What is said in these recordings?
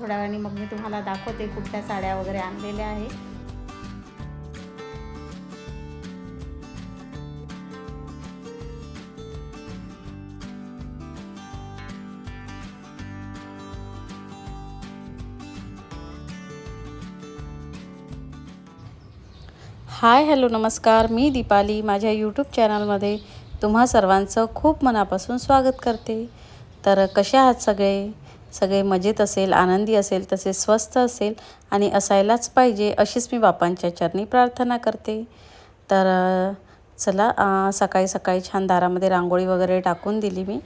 थोड्या वेळाने मग मी तुम्हाला दाखवते कुठल्या साड्या वगैरे आणलेल्या आहे हाय हॅलो नमस्कार. मी दीपाली. माझ्या यूट्यूब चॅनलमध्ये तुम्हा सर्वांचं खूप मनापासून स्वागत करते. तर कसे आहात सगळे? सगळे मजेत असेल आनंदी असेल तसेच स्वस्त असेल आणि असायलाच पाहिजे अशीच मी बापांच्या चरणी प्रार्थना करते. तर चला सकाळी सकाळी छान दारामध्ये रांगोळी वगैरे टाकून दिली मी.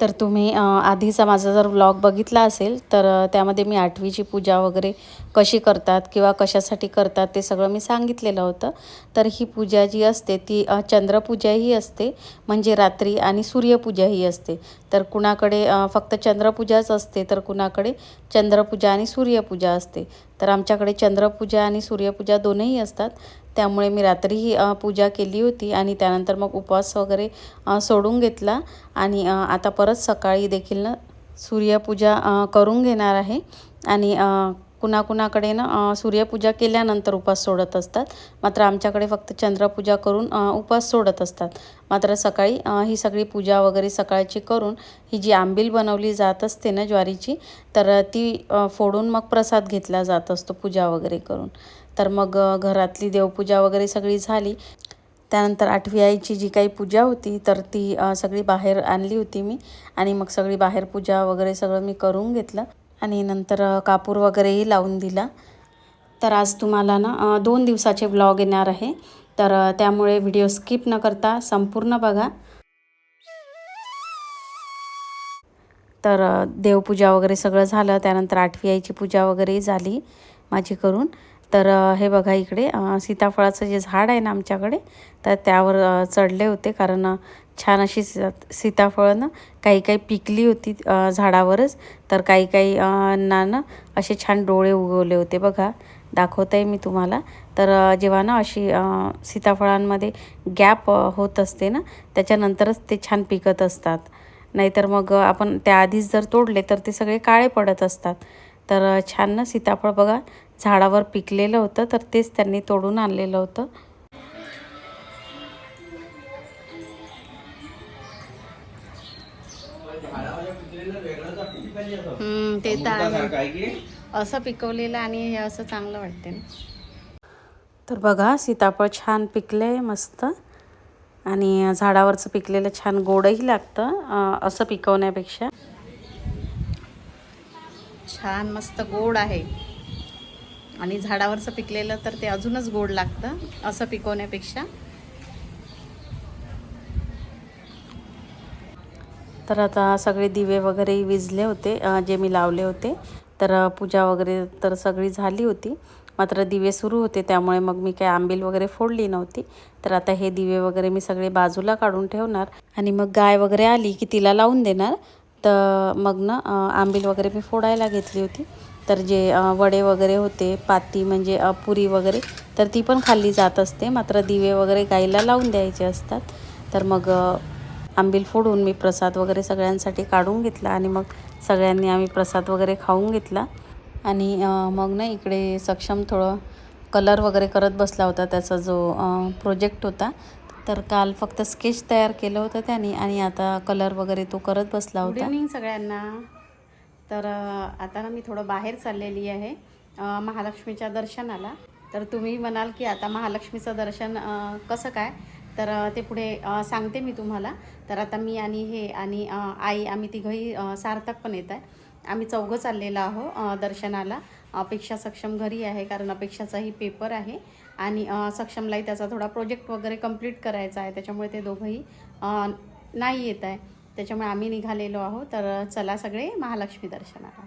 तर तुम्ही आधीचा माझा जर व्लॉग बघितला असेल तर त्यामध्ये मी आठवीची पूजा वगैरे कशी करतात किंवा कशासाठी करतात ते सगळं मी सांगितलेलं होतं. तर ही पूजा जी असते ती चंद्रपूजाही असते म्हणजे रात्री आणि सूर्यपूजाही असते. तर कुणाकडे फक्त चंद्रपूजाच असते तर कुणाकडे चंद्रपूजा आणि सूर्यपूजा असते. तर आमच्याकडे चंद्रपूजा आणि सूर्यपूजा दोनही असतात. त्यामुळे मी रात्रीही पूजा केली होती आणि त्यानंतर मग उपवास वगैरे सोडून घेतला. आणि आता परत सकाळी देखील ना सूर्यपूजा करून घेणार आहे. आणि कुणाकुणाकडे ना सूर्यपूजा केल्यानंतर उपवास सोडत असतात. मात्र आमच्याकडे फक्त चंद्रपूजा करून उपास उपवास सोडत असतात. मात्र सकाळी ही सगळी पूजा वगैरे सकाळची करून ही जी आंबील बनवली जात असते ना ज्वारीची तर ती फोडून मग प्रसाद घेतला जात असतो पूजा वगैरे करून. तर मग घरातली देवपूजा वगैरे सगळी झाली. त्यानंतर आठवी आईची जी काही पूजा होती तर ती सगळी बाहेर आणली होती मी. आणि मग सगळी बाहेर पूजा वगैरे सगळं मी करून घेतलं. आणि नंतर कापूर वगैरेही लावून दिला. तर आज तुम्हाला ना दोन दिवसाचे व्लॉग येणार आहे. तर त्यामुळे व्हिडिओ स्किप न करता संपूर्ण बघा. तर देवपूजा वगैरे सगळं झालं. त्यानंतर आठवी आईची पूजा वगैरेही झाली माझी करून. तर हे बघा इकडे सीताफळाचं जे झाड आहे ना आमच्याकडे तर त्यावर चढले होते कारण छान अशी सीताफळं ना काही काही पिकली होती झाडावरच. तर काही काही ना ना असे छान डोळे उगवले होते बघा. दाखवत आहे मी तुम्हाला. तर जेव्हा ना अशी सीताफळांमध्ये गॅप होत असते ना त्याच्यानंतरच ते छान पिकत असतात. नाहीतर मग आपण त्याआधीच जर तोडले तर ते सगळे काळे पडत असतात. तर छान ना सीताफळ बघा. झाडावर पिकलेलं होतं तर तेच त्यांनी तोडून आणलेलं होतं. हम्म, ते तर आहे. असं पिकवलेलं आणि हे असं चांगलं वाटते ना. तर बघा सीताफळ छान पिकले मस्त. आणि झाडावरचं पिकलेलं छान गोडही लागतं असं पिकवण्यापेक्षा. छान मस्त गोड आहे. आणि झाडावरचं पिकलेलं तर ते अजूनच गोड लागतं असं पिकवण्यापेक्षा. तर आता सगळे दिवे वगैरे विजले होते जे मी लावले होते. तर पूजा वगैरे तर सगळी झाली होती. मात्र दिवे सुरू होते त्यामुळे मग मी काही आंबील वगैरे फोडली नव्हती. तर आता हे दिवे वगैरे मी सगळे बाजूला काढून ठेवणार. आणि मग गाय वगैरे आली की तिला लावून देणार. तर मग ना आंबील वगैरे मी फोडायला घेतली होती. तर जे वडे वगैरे होते पाती म्हणजे पुरी वगैरे तर ती पण खाल्ली जात असते. मात्र दिवे वगैरे गाईला लावून द्यायचे असतात. तर मग आंबील फोडून मी प्रसाद वगैरे सगळ्यांसाठी काढून घेतला आणि मग सगळ्यांनी आम्ही प्रसाद वगैरे खाऊन घेतला. आणि मग ना इकडे सक्षम थोडं कलर वगैरे करत बसला होता त्याचा जो प्रोजेक्ट होता. तर काल फक्त स्केच तयार केलं होतं त्याने आणि आता कलर वगैरे तो करत बसला होता. गुड इव्हनिंग सगळ्यांना. तर आता ना मी थोडं बाहेर चाललेली आहे. महालक्ष्मीच्या दर्शनाला. तर तुम्ही म्हणाल की आता महालक्ष्मीचं दर्शन कसं काय? तर ते पुढे सांगते मी तुम्हाला. तर आता मी आणि हे आणि आई आम्ही तिघंही सार्थक पण येत आहे. आम्ही चौघं चाललेलो आहो दर्शनाला. अपेक्षा सक्षम घरी आहे कारण अपेक्षाचाही पेपर आहे. आणि सक्षमलाही त्याचा थोडा प्रोजेक्ट वगैरे कंप्लीट करायचा आहे. त्याच्यामुळे ते दोघंही नाही येत आहे. त्याच्यामुळे आम्ही निघालेलो आहोत. तर चला सगळे महालक्ष्मी दर्शनाला.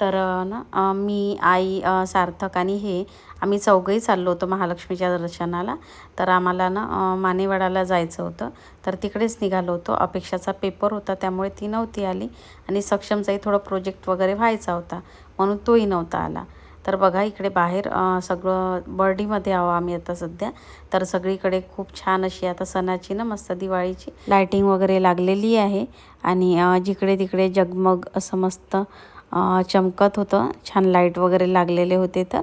तर ना मी आई सार्थक आणि हे आम्ही चौघंही चाललो होतो महालक्ष्मीच्या दर्शनाला. तर आम्हाला ना मानेवाडाला जायचं होतं. तर तिकडेच निघालो होतो. अपेक्षाचा पेपर होता त्यामुळे ती नव्हती आली. आणि सक्षमचाही थोडा प्रोजेक्ट वगैरे व्हायचा होता म्हणून तोही नव्हता आला. तर बघा इकडे बाहेर सगळं बर्डीमध्ये आहो आम्ही आता सध्या. तर सगळीकडे खूप छान अशी आता सणाची ना मस्त दिवाळीची लायटिंग वगैरे लागलेली आहे. आणि जिकडे तिकडे जगमग असं मस्त चमकत होतं. छान लाइट वगैरे लागलेले होते तर.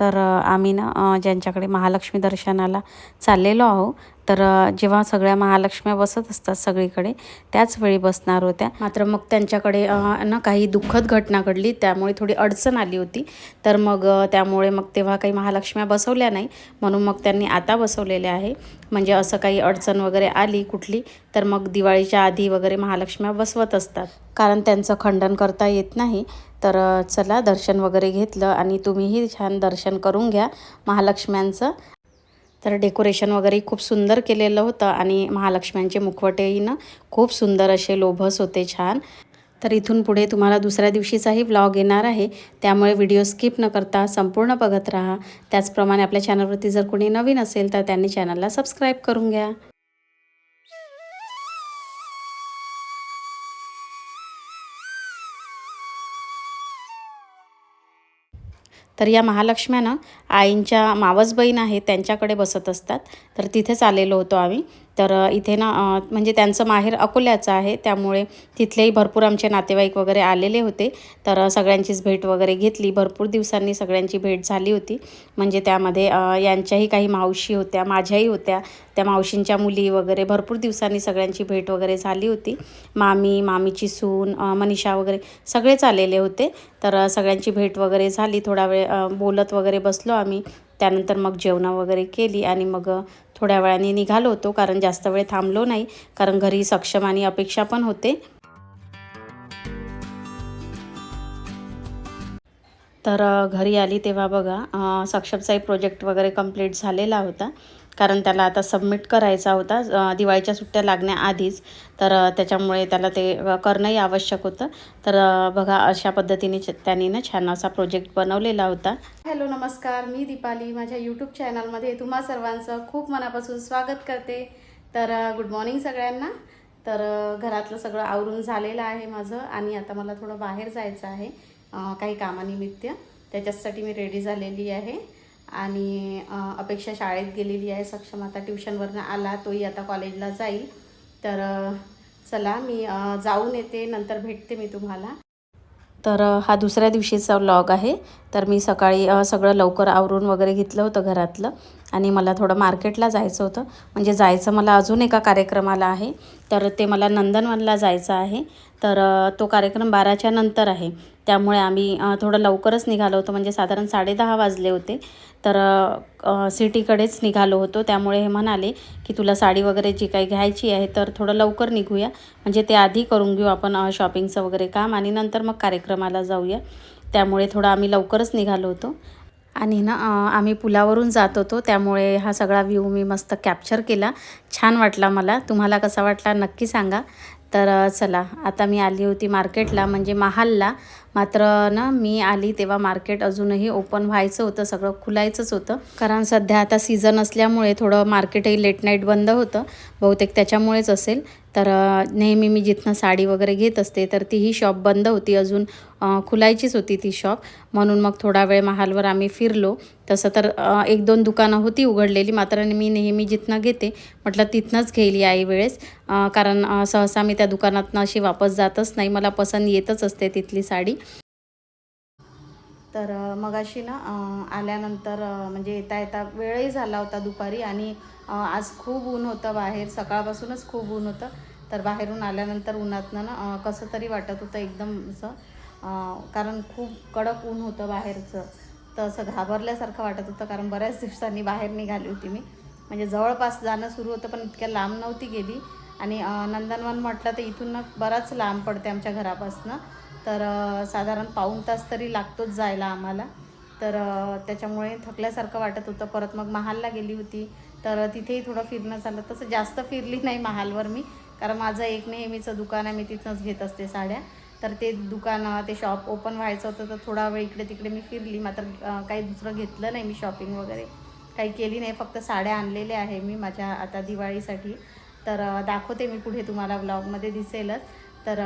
तर आम्ही ना ज्यांच्याकडे महालक्ष्मी दर्शनाला चाललेलो आहो तर जेव्हा सगळ्या महालक्ष्म्या बसत असतात सगळीकडे त्याच वेळी बसणार होत्या. मात्र मग त्यांच्याकडे ना काही दुःखद घटना घडली त्यामुळे थोडी अडचण आली होती. तर मग त्यामुळे मग तेव्हा काही महालक्ष्म्या बसवल्या नाही. म्हणून मग त्यांनी आता बसवलेल्या आहे. म्हणजे असं काही अडचण वगैरे आली कुठली तर मग दिवाळीच्या आधी वगैरे महालक्ष्म्या बसवत असतात. कारण त्यांचं खंडन करता येत नाही. तर चला दर्शन वगैरे घेतलं आणि तुम्हीही छान दर्शन करून घ्या महालक्ष्म्यांचं. तर डेकोरेशन वगैरे खूप सुंदर केलेलं होतं आणि महालक्ष्म्यांचे मुखवटेही ना खूप सुंदर असे लोभस होते छान. तर इथून पुढे तुम्हाला दुसऱ्या दिवशीचाही व्लॉग येणार आहे. त्यामुळे व्हिडिओ स्किप न करता संपूर्ण बघत राहा. त्याचप्रमाणे आपल्या चॅनलवरती जर कोणी नवीन असेल तर त्यांनी चॅनलला सबस्क्राईब करून घ्या. तर या महालक्ष्म्या ना आईंच्या मावस बहीण आहे त्यांच्याकडे बसत असतात. तर तिथेच आलेलो होतो आम्ही. तर इथे ना म्हणजे त्यांचं माहेर अकोल्याचं आहे. त्यामुळे तिथलेही भरपूर आमचे नातेवाईक वगैरे आलेले होते. तर सगळ्यांचीच भेट वगैरे घेतली. भरपूर दिवसांनी सगळ्यांची भेट झाली होती. म्हणजे त्यामध्ये यांच्याही काही मावशी होत्या माझ्याही होत्या. त्या मावशींच्या मुली वगैरे भरपूर दिवसांनी सगळ्यांची भेट वगैरे झाली होती. मामी मामीची सून मनीषा वगैरे सगळेच आलेले होते. तर सगळ्यांची भेट वगैरे झाली. थोडा वेळ बोलत वगैरे बसलो आम्ही. त्यानंतर मग जेवणं वगैरे केली आणि मग थोड्या वेळाने निघालो होतो कारण जास्त वेळ थांबलो नाही कारण घरी सक्षम आणि अपेक्षा पण होते. तर घरी आली तेव्हा बघा सक्षमचाही प्रोजेक्ट वगैरे कंप्लीट झालेला होता. कारण त्याला आता सबमिट करायचा होता. दिवाळीच्या सुट्ट्या लागण्याआधीच. तर त्याच्यामुळे त्याला ते करणंही आवश्यक होतं. तर बघा अशा पद्धतीने त्यांनी ना छान असा प्रोजेक्ट बनवलेला होता. हॅलो नमस्कार. मी दीपाली. माझ्या यूट्यूब चॅनलमध्ये तुम्हा सर्वांचं खूप मनापासून स्वागत करते. तर गुड मॉर्निंग सगळ्यांना. तर घरातलं सगळं आवरून झालेलं आहे माझं आणि आता मला थोडं बाहेर जायचं आहे. काही कामानिमित्त. त्याच्यासाठी मी रेडी झालेली आहे. आणि अपेक्षा शाळेत गेलेली आहे. सक्षम आता ट्युशनवरनं आला तोही आता कॉलेजला जाईल. तर चला मी जाऊन येते. नंतर भेटते मी तुम्हाला. तर हा दुसऱ्या दिवशीचा व्लॉग आहे. तर मी सकाळी सगळं लवकर आवरून वगैरे घेतलं होतं घरातलं आणि मला थोडं मार्केटला जायचं होतं. म्हणजे जायचं मला अजून एका कार्यक्रमाला आहे. तर ते मला नंदनवनला जायचं आहे. तर तो कार्यक्रम बाराच्या नंतर आहे. त्यामुळे आम्ही थोडं लवकरच निघालो होतो. म्हणजे साधारण साडेदहा वाजले होते. तर सिटीकडेच निघालो होतो. त्यामुळे हे म्हणाले की तुला साडी वगैरे जी काही घ्यायची आहे तर थोडं लवकर निघूया. म्हणजे ते आधी करून घेऊ आपण शॉपिंगचं वगैरे काम आणि नंतर मग कार्यक्रमाला जाऊया. त्यामुळे थोडं आम्ही लवकरच निघालो होतो. आणि ना आम्ही पुलावरून जात होतो. त्यामुळे हा सगळा व्ह्यू मी मस्त कॅप्चर केला. छान वाटला मला. तुम्हाला कसा वाटला नक्की सांगा. तर चला आता मी आली होती मार्केटला म्हणजे महालला. मात्र ना मी आली तेव्हा मार्केट अजूनही ओपन व्हायचं होतं. सगळं खुलायचंच होतं. कारण सध्या आता सीझन असल्यामुळे थोडं मार्केटही लेट नाईट बंद होतं. बहुतेक त्याच्यामुळेच असेल. तर नेहमी मी जिथनं साडी वगैरे घेत असते तर ती ही शॉप बंद होती. अजून खुलायचीच होती ती शॉप म्हणून मग थोडा वेळ महालवर आम्ही फिरलो. तसं तर एक दोन दुकानं होती उघडलेली. मात्र मी नेहमी जिथनं घेते म्हटलं तिथनंच घेईल याही वेळेस. कारण सहसा मी त्या दुकानातनं अशी वापस जातच नाही. मला पसंत येतच असते तिथली साडी. तर मगाशी ना आल्यानंतर म्हणजे येता येता वेळही झाला होता दुपारी आणि आज खूप ऊन होतं बाहेर. सकाळपासूनच खूप ऊन होतं. तर बाहेरून आल्यानंतर उन्हातनं ना कसं तरी वाटत होतं एकदम असं कारण खूप कडक ऊन होतं बाहेरचं. तर असं घाबरल्यासारखं वाटत होतं कारण बऱ्याच दिवसांनी बाहेर निघाली होती मी. म्हणजे जवळपास जाणं सुरू होतं पण इतक्या लांब नव्हती गेली. आणि नंदनवन म्हटलं तर इथून ना बराच लांब पडते आमच्या घरापासनं. तर साधारण पाऊण तास तरी लागतोच जायला आम्हाला. तर त्याच्यामुळे थकल्यासारखं वाटत होतं. परत मग महालला गेली होती. तर तिथेही थोडं फिरणं झालं. तसं जास्त फिरली नाही महालवर मी. कारण माझं एक नेहमीचं दुकान आहे मी तिथनंच घेत असते साड्या. तर ते दुकान ते शॉप ओपन व्हायचं होतं तर थोडा वेळ इकडे तिकडे मी फिरली. मात्र काही दुसरं घेतलं नाही मी शॉपिंग वगैरे. काही केली नाही. फक्त साड्या आणलेल्या आहे मी माझ्या आता दिवाळीसाठी. तर दाखवते मी पुढे तुम्हाला ब्लॉगमध्ये दिसेलच. तर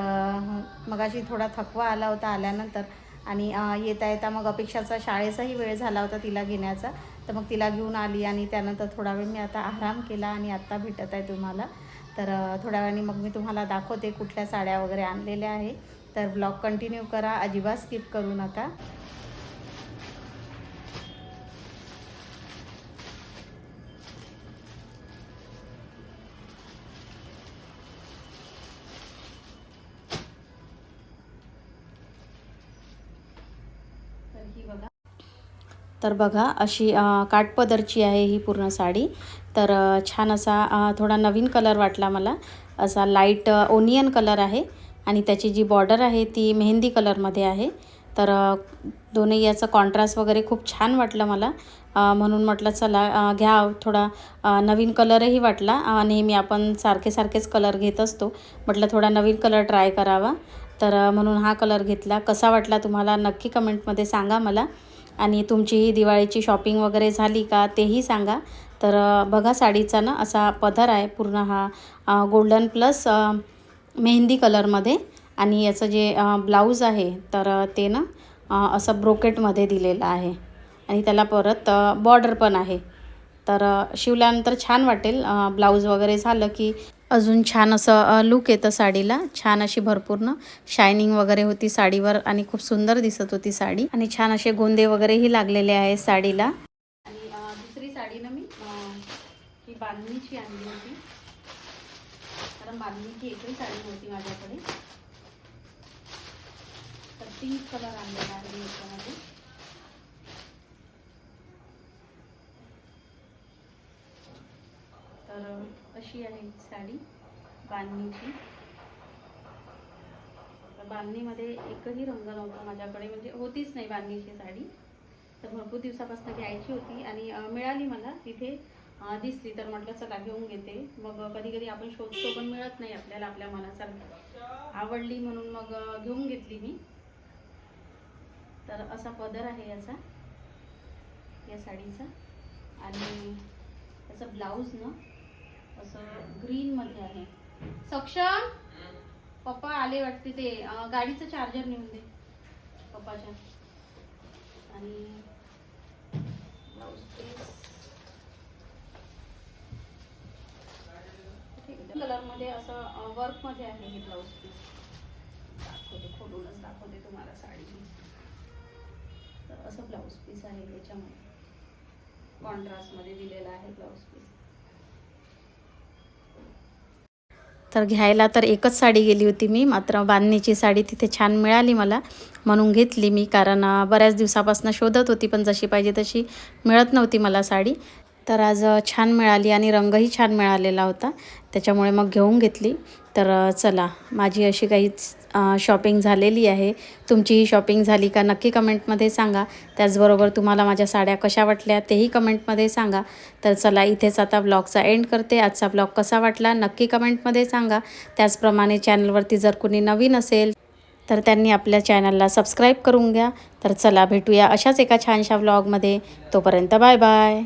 मगाशी थोडा थकवा आला होता आल्यानंतर आणि येता येता मग अपेक्षाचा शाळेचाही वेळ झाला होता तिला घेण्याचा. तर मग तिला घेऊन आली आणि त्यानंतर थोडा वेळ मी आता आराम केला आणि आत्ता भेटत आहे तुम्हाला. तर थोड्या वेळाने मग मी तुम्हाला दाखवते कुठल्या साड्या वगैरे आणलेल्या आहे. तर ब्लॉग कंटिन्यू करा अजिबात स्किप करू नका तर ही बघा तर बघा अशी काठपदरची आहे ही पूर्ण साडी. तर छान असा थोडा नवीन कलर वाटला मला. असा लाइट ओनियन कलर आहे आणि त्याची जी बॉर्डर आहे ती मेहंदी कलरमध्ये आहे. तर दोन्ही याचं कॉन्ट्रास्ट वगैरे खूप छान वाटलं मला. म्हणून म्हटलं चला घ्या थोडा नवीन कलरही वाटला नेहमी आपण सारखे सारखेच कलर घेत असतो. म्हटलं थोडा नवीन कलर ट्राय करावा. तर म्हणून हा कलर घेतला. कसा वाटला तुम्हाला? नक्की कमेंटमध्ये सांगा मला. आणि तुमची ही दिवाळीची शॉपिंग वगैरे झाली का तेही सांगा. तर बघा साडीचा ना असा पदर आहे पूर्ण हा गोल्डन प्लस मेहंदी कलरमध्ये आणि याचं जे ब्लाऊज आहे तर ते ना असं ब्रोकेटमध्ये दिलेलं आहे. आणि त्याला परत बॉर्डर पण आहे. तर शिवल्यानंतर छान वाटेल ब्लाऊज वगैरे झालं की अजून छान असं लुक येतं साडीला. छान अशी भरपूर शायनिंग वगैरे होती साडीवर आणि खूप सुंदर दिसत होती साडी. आणि छान असे गोंदे वगैरेही लागलेले आहे साडीला. आणि दुसरी साडी ना मी ही बांधणीची आणली होती. कारण बांधणीची एकही साडी होती माझ्याकडे. तर पिंक कलर आणलेला आहे याच्यामध्ये. तर अशी आहे साडी बांधणीची. तर बांधणीमध्ये एकही रंग नव्हता माझ्याकडे म्हणजे होतीच नाही बांधणीची साडी. तर भरपूर दिवसापासून घ्यायची होती आणि मिळाली मला तिथे दिसली. तर म्हटलं चला घेऊन घेते. मग कधी कधी आपण शोधतो पण मिळत नाही आपल्याला आपल्या मनासारखी. आवडली म्हणून मग घेऊन घेतली मी. तर असा पदर आहे याचा या साडीचा. आणि त्याचा ब्लाऊज ना असं ग्रीनमध्ये आहे. सक्षम! पप्पा आले वाटते ते. गाडीचं चार्जर नेऊन दे. पप्पाच्या. आणि ब्लाऊज पीस कलरमध्ये असं वर्कमध्ये आहे हे ब्लाऊज पीस दाखवते खोलूनच दाखवते तुम्हाला साडी. तर असं ब्लाऊज पीस आहे याच्यामध्ये कॉन्ट्रास्टमध्ये दिलेला आहे ब्लाऊज पीस तर घ्यायला तर एकच साडी गेली होती मी मात्र बांधणीची साडी तिथे छान मिळाली मला म्हणून घेतली मी कारण बऱ्याच दिवसापासून शोधत होती पण जशी पाहिजे तशी मिळत नव्हती मला साडी. तर आज छान मिळाली आणि रंगही छान मिळालेला होता. त्याच्यामुळे मग घेऊन घेतली. तर चला माझी अशी काही शॉपिंग झालेली आहे. तुमचीही शॉपिंग झाली का नक्की कमेंटमध्ये सांगा. त्याचबरोबर तुम्हाला माझ्या साड्या कशा वाटल्या तेही कमेंटमध्ये सांगा. तर चला इथेच आता ब्लॉगचा एंड करते. आजचा ब्लॉग कसा वाटला नक्की कमेंटमध्ये सांगा. त्याचप्रमाणे चॅनलवरती जर कुणी नवीन असेल तर त्यांनी आपल्या चॅनलला सबस्क्राईब करून घ्या. तर चला भेटूया अशाच एका छानशा व्लॉगमध्ये तोपर्यंत बाय बाय.